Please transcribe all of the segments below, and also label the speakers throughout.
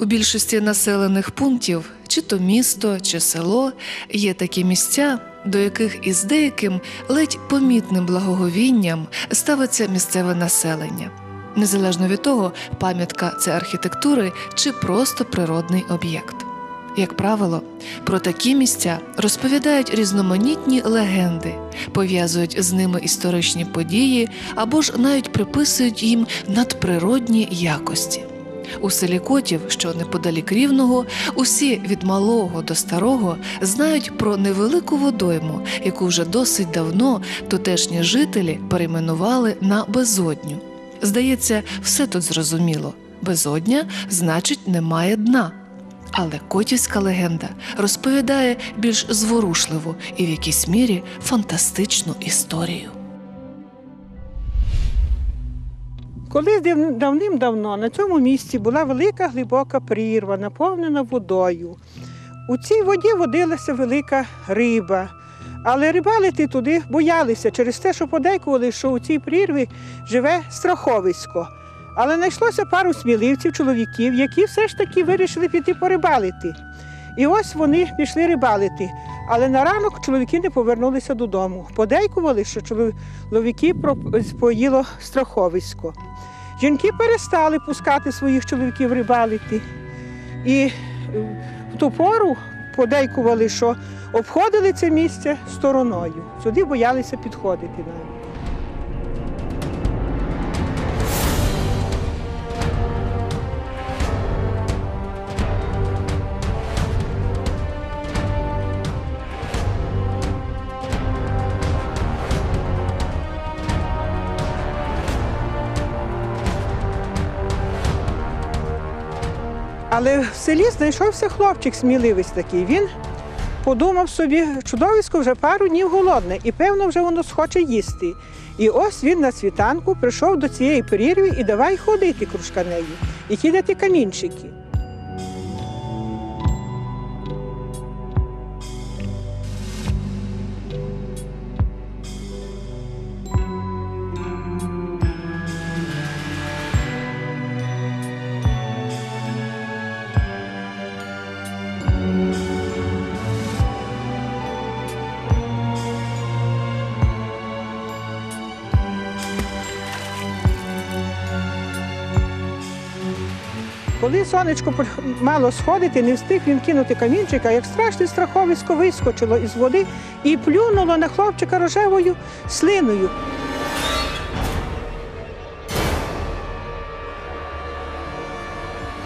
Speaker 1: У більшості населених пунктів, чи то місто, чи село, є такі місця, до яких із деяким ледь помітним благоговінням ставиться місцеве населення. Незалежно від того, пам'ятка це архітектури чи просто природний об'єкт. Як правило, про такі місця розповідають різноманітні легенди, пов'язують з ними історичні події або ж навіть приписують їм надприродні якості. У селі Котів, що неподалік рівного, усі від малого до старого знають про невелику водойму, яку вже досить давно тутешні жителі перейменували на безодню. Здається, все тут зрозуміло. Безодня значить немає дна. Але котівська легенда розповідає більш зворушливу і в якійсь мірі фантастичну історію.
Speaker 2: Колись давним-давно на цьому місці була велика глибока прірва, наповнена водою. У цій воді водилася велика риба, але рибалити туди боялися через те, що подейкували, що у цій прірві живе страховисько. Але знайшлося пару сміливців, чоловіків, які все ж таки вирішили піти порибалити. І ось вони пішли рибалити. Але на ранок чоловіки не повернулися додому. Подейкували, що чоловіки поїло страховисько. Жінки перестали пускати своїх чоловіків рибалити. І е, в ту пору подейкували, що обходили це місце стороною. Сюди боялися підходити навіть. Але в селі знайшовся хлопчик сміливець такий. Він подумав собі, чудовисько вже пару днів голодне, і певно, вже воно схоче їсти. І ось він на світанку прийшов до цієї прірви і давай ходити кружка неї і кидати камінчики. Коли сонечко мало сходити, не встиг він кинути камінчика, як страшне страховисько вискочило із води і плюнуло на хлопчика рожевою слиною.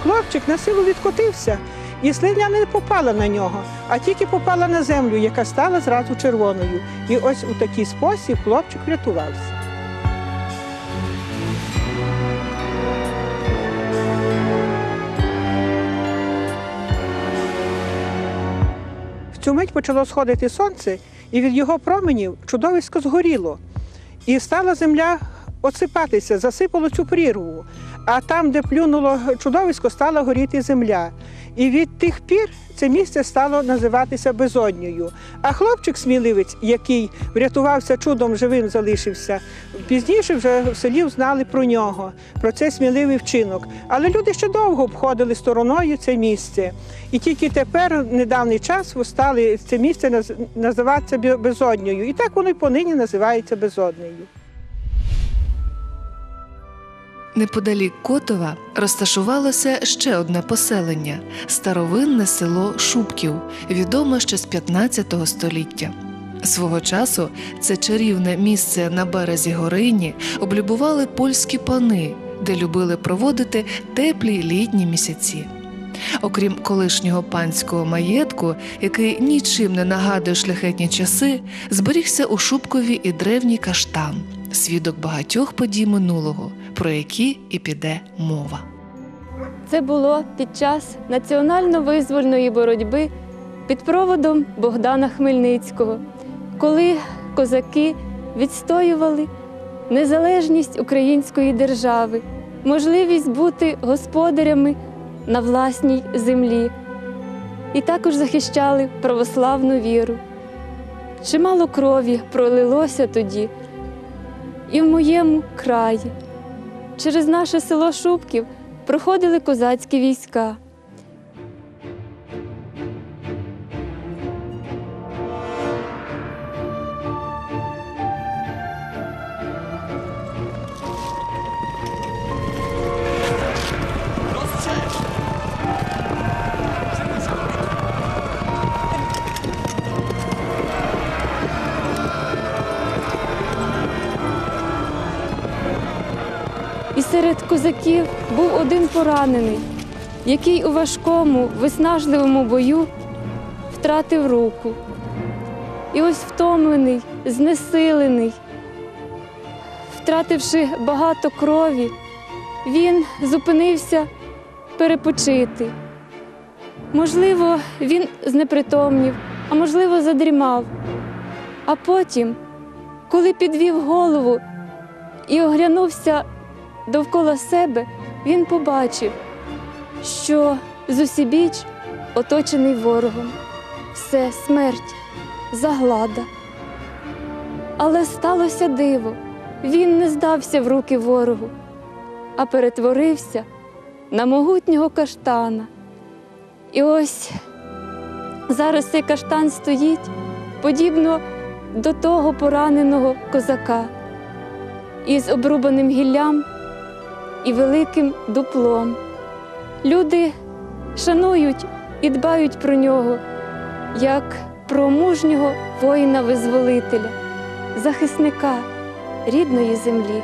Speaker 2: Хлопчик на силу відкотився, і слиня не попала на нього, а тільки попала на землю, яка стала зразу червоною. І ось у такий спосіб хлопчик врятувався. Цю мить почало сходити сонце, і від його променів чудовисько згоріло. І стала земля осипатися, засипало цю прірву. А там, де плюнуло чудовисько, стала горіти земля. І від тих пір це місце стало називатися безодньою. А хлопчик сміливець, який врятувався чудом живим, залишився, пізніше вже в селі знали про нього, про цей сміливий вчинок. Але люди ще довго обходили стороною це місце. І тільки тепер, недавній час, стали це місце називатися Бе- безодньою. І так воно й понині називається безоднею.
Speaker 1: Неподалік Котова розташувалося ще одне поселення старовинне село Шубків, відоме ще з 15 століття. Свого часу це чарівне місце на березі Горині облюбували польські пани, де любили проводити теплі літні місяці. Окрім колишнього панського маєтку, який нічим не нагадує шляхетні часи, зберігся у Шубкові і древній каштан, свідок багатьох подій минулого, про які і піде мова.
Speaker 3: Це було під час національно-визвольної боротьби під проводом Богдана Хмельницького, коли козаки відстоювали незалежність української держави, можливість бути господарями на власній землі і також захищали православну віру. Чимало крові пролилося тоді і в моєму краї. Через наше село Шубків проходили козацькі війська. Серед козаків був один поранений, який у важкому, виснажливому бою втратив руку. І ось втомлений, знесилений, втративши багато крові, він зупинився перепочити. Можливо, він знепритомнів, а можливо, задрімав. А потім, коли підвів голову і оглянувся довкола себе, він побачив, що зусібіч оточений ворогом, все смерть, заглада. Але сталося диво, він не здався в руки ворогу, а перетворився на могутнього каштана. І ось зараз цей каштан стоїть подібно до того пораненого козака із обрубаним гіллям і великим дуплом. Люди шанують і дбають про нього як про мужнього воїна-визволителя, захисника рідної землі.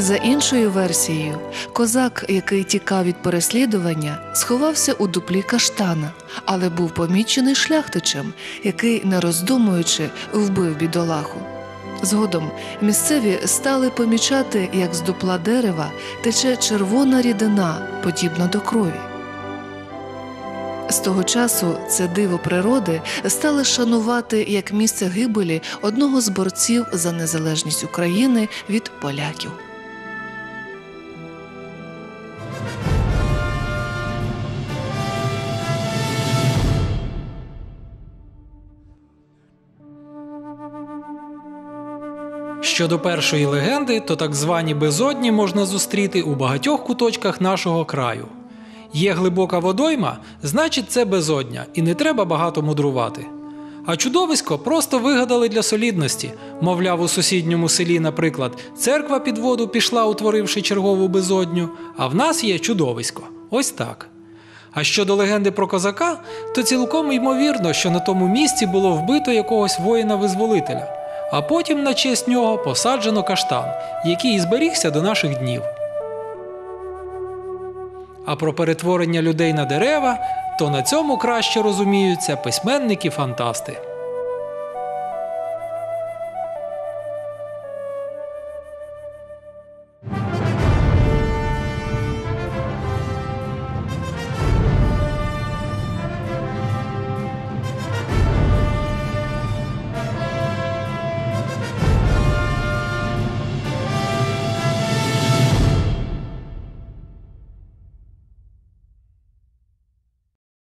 Speaker 1: За іншою версією, козак, який тікав від переслідування, сховався у дуплі каштана, але був помічений шляхтичем, який, не роздумуючи, вбив бідолаху. Згодом місцеві стали помічати, як з дупла дерева тече червона рідина, подібна до крові. З того часу це диво природи стали шанувати як місце гибелі одного з борців за незалежність України від поляків.
Speaker 4: Щодо першої легенди, то так звані безодні можна зустріти у багатьох куточках нашого краю. Є глибока водойма, значить це безодня, і не треба багато мудрувати. А чудовисько просто вигадали для солідності. Мовляв, у сусідньому селі, наприклад, церква під воду пішла, утворивши чергову безодню, а в нас є чудовисько. Ось так. А щодо легенди про козака, то цілком ймовірно, що на тому місці було вбито якогось воїна-визволителя, а потім на честь нього посаджено каштан, який і зберігся до наших днів. А про перетворення людей на дерева, то на цьому краще розуміються письменники-фантасти.